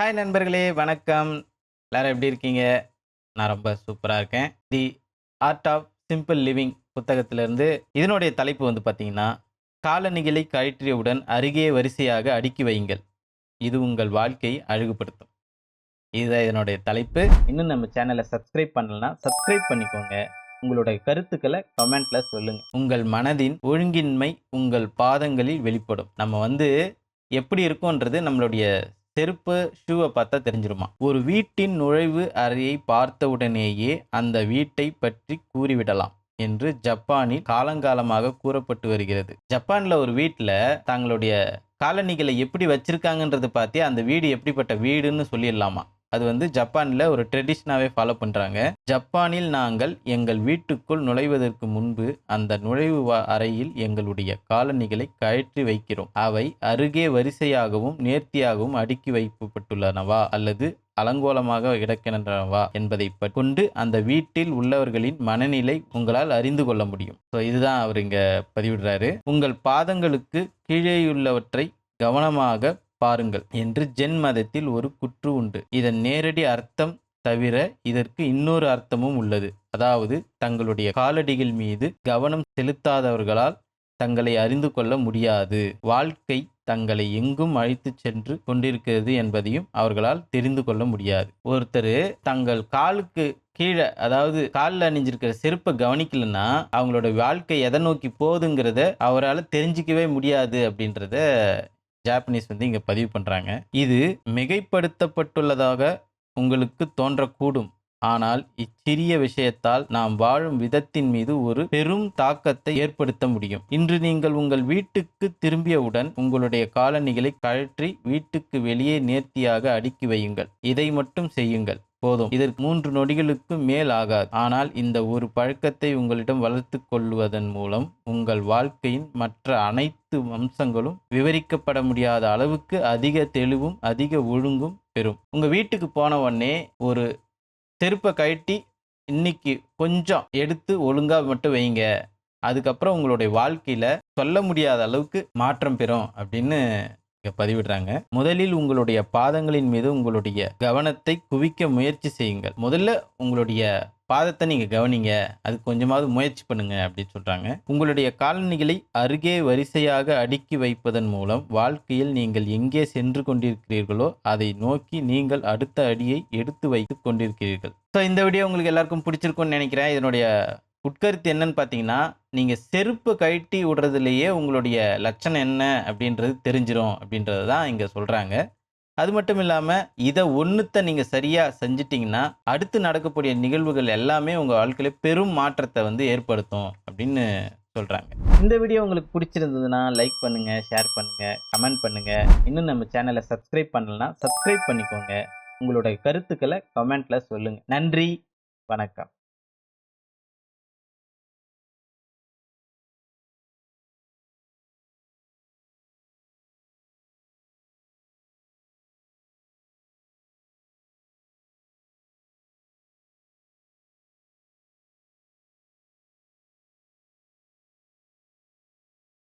Hi நண்பர்களே. வணக்கம். எல்லாரும் எப்படி இருக்கீங்க? நான் ரொம்ப சூப்பராக இருக்கேன். The art of simple living புத்தகத்திலிருந்து இதனுடைய தலைப்பு வந்து பார்த்தீங்கன்னா காலணிகளை கழற்றியவுடன் அருகே வரிசையாக அடுக்கி வையுங்கள். இது உங்கள் வாழ்க்கையை அழகுபடுத்தும். இதுதான் இதனுடைய தலைப்பு. இன்னும் நம்ம சேனலை சப்ஸ்கிரைப் பண்ணலன்னா சப்ஸ்கிரைப் பண்ணிக்கோங்க. உங்களுடைய கருத்துக்களை கமெண்ட்ல சொல்லுங்க. உங்கள் மனதின் ஒழுங்கின்மை உங்கள் பாதங்களில் வெளிப்படும். நம்ம வந்து எப்படி இருக்கோன்றது நம்மளுடைய செருப்பு ஷூவை பார்த்தா தெரிஞ்சிருமா? ஒரு வீட்டின் நுழைவு அறையை பார்த்தவுடனேயே அந்த வீட்டை பற்றி கூறிவிடலாம் என்று ஜப்பானில் காலங்காலமாக கூறப்பட்டு வருகிறது. ஜப்பானில் ஒரு வீட்டில் தங்களுடைய காலணிகளை எப்படி வச்சிருக்காங்கன்றது பார்த்தே அந்த வீடு எப்படிப்பட்ட வீடுன்னு சொல்லிடலாமா? அது வந்து ஜப்பானில் ஒரு ட்ரெடிஷ்னாவே ஃபாலோ பண்ணுறாங்க ஜப்பானில் நாங்கள் எங்கள் வீட்டுக்குள் நுழைவதற்கு முன்பு அந்த நுழைவு வா- அறையில் எங்களுடைய காலணிகளை கழற்றி வைக்கிறோம். அவை அருகே வரிசையாகவும் நேர்த்தியாகவும் அடுக்கி வைக்கப்பட்டுள்ளனவா அல்லது அலங்கோலமாக கிடக்கின்றனவா என்பதை கொண்டு அந்த வீட்டில் உள்ளவர்களின் மனநிலை உங்களால் அறிந்து கொள்ள முடியும். ஸோ இதுதான் அவர் இங்கே பதிவிடுறாரு. உங்கள் பாதங்களுக்கு கீழேயுள்ளவற்றை கவனமாக பாருங்கள் என்று ஜென் மதத்தில் ஒரு குற்று உண்டு. இதன் நேரடி அர்த்தம் தவிர இதற்கு இன்னொரு அர்த்தமும் உள்ளது. அதாவது தங்களுடைய காலடிகள் மீது கவனம் செலுத்தாதவர்களால் தங்களை அறிந்து கொள்ள முடியாது. வாழ்க்கை தங்களை எங்கும் அழைத்துச் சென்று கொண்டிருக்கிறது என்பதையும் அவர்களால் தெரிந்து கொள்ள முடியாது. ஒருத்தர் தங்கள் காலுக்கு கீழே அதாவது காலில் அணிஞ்சிருக்கிற செருப்பை கவனிக்கலன்னா அவங்களோட வாழ்க்கை எதை நோக்கி போகுதுங்கிறத அவரால் தெரிஞ்சிக்கவே முடியாது அப்படின்றத ஜாப்பனீஸ் வந்து இங்கே பதிவு பண்ணுறாங்க இது மிகைப்படுத்தப்பட்டுள்ளதாக உங்களுக்கு தோன்றக்கூடும். ஆனால் இச்சிறிய விஷயத்தால் நாம் வாழும் விதத்தின் மீது ஒரு பெரும் தாக்கத்தை ஏற்படுத்த முடியும். இன்று நீங்கள் உங்கள் வீட்டுக்கு திரும்பியவுடன் உங்களுடைய காலணிகளை கழற்றி வீட்டுக்கு வெளியே நேர்த்தியாக அடுக்கி வையுங்கள். இதை மட்டும் செய்யுங்கள். போதும். இதற்கு மூன்று நொடிகளுக்கு மேல் ஆகாது. ஆனால் இந்த ஒரு பழக்கத்தை உங்களிடம் வளர்த்து கொள்வதன் மூலம் உங்கள் வாழ்க்கையின் மற்ற அனைத்து அம்சங்களும் விவரிக்கப்பட முடியாத அளவுக்கு அதிக தெளிவும் அதிக ஒழுங்கும் பெறும். உங்க வீட்டுக்கு போன உடனே ஒரு செருப்பை கழட்டி இன்னைக்கு கொஞ்சம் எடுத்து ஒழுங்கா மட்டும் வைங்க. அதுக்கப்புறம் உங்களுடைய வாழ்க்கையில சொல்ல முடியாத அளவுக்கு மாற்றம் பெறும் அப்படின்னு பதிவிடுறாங்க. முதலில் உங்களுடைய பாதங்களின் மீது உங்களுடைய கவனத்தை குவிக்க முயற்சி செய்யுங்கள். முதல்ல உங்களுடைய பாதத்தை நீங்க கவனிங்க. அது கொஞ்சமாவது முயற்சி பண்ணுங்க அப்படின்னு சொல்றாங்க. உங்களுடைய காலணிகளை அருகே வரிசையாக அடுக்கி வைப்பதன் மூலம் வாழ்க்கையில் நீங்கள் எங்கே சென்று கொண்டிருக்கிறீர்களோ அதை நோக்கி நீங்கள் அடுத்த அடியை எடுத்து வைத்து கொண்டிருக்கிறீர்கள். ஸோ இந்த வீடியோ உங்களுக்கு எல்லாருக்கும் பிடிச்சிருக்கும்னு நினைக்கிறேன். இதனுடைய உட்கருத்து என்னன்னு பார்த்தீங்கன்னா நீங்கள் செருப்பு கழட்டி விடுறதுலையே உங்களுடைய லட்சணம் என்ன அப்படின்றது தெரிஞ்சிடும் அப்படின்றது தான் இங்கே சொல்கிறாங்க அது மட்டும் இல்லாமல் இதை ஒன்றுத்தை நீங்கள் சரியாக செஞ்சிட்டிங்கன்னா அடுத்து நடக்கக்கூடிய நிகழ்வுகள் எல்லாமே உங்கள் வாழ்க்கையில பெரும் மாற்றத்தை வந்து ஏற்படுத்தும் அப்படின்னு சொல்கிறாங்க இந்த வீடியோ உங்களுக்கு பிடிச்சிருந்ததுன்னா லைக் பண்ணுங்கள் ஷேர் பண்ணுங்கள் கமெண்ட் பண்ணுங்கள் இன்னும் நம்ம சேனலை சப்ஸ்கிரைப் பண்ணலன்னா சப்ஸ்கிரைப் பண்ணிக்கோங்க. உங்களுடைய கருத்துக்களை கமெண்ட்டில் சொல்லுங்கள் நன்றி வணக்கம்.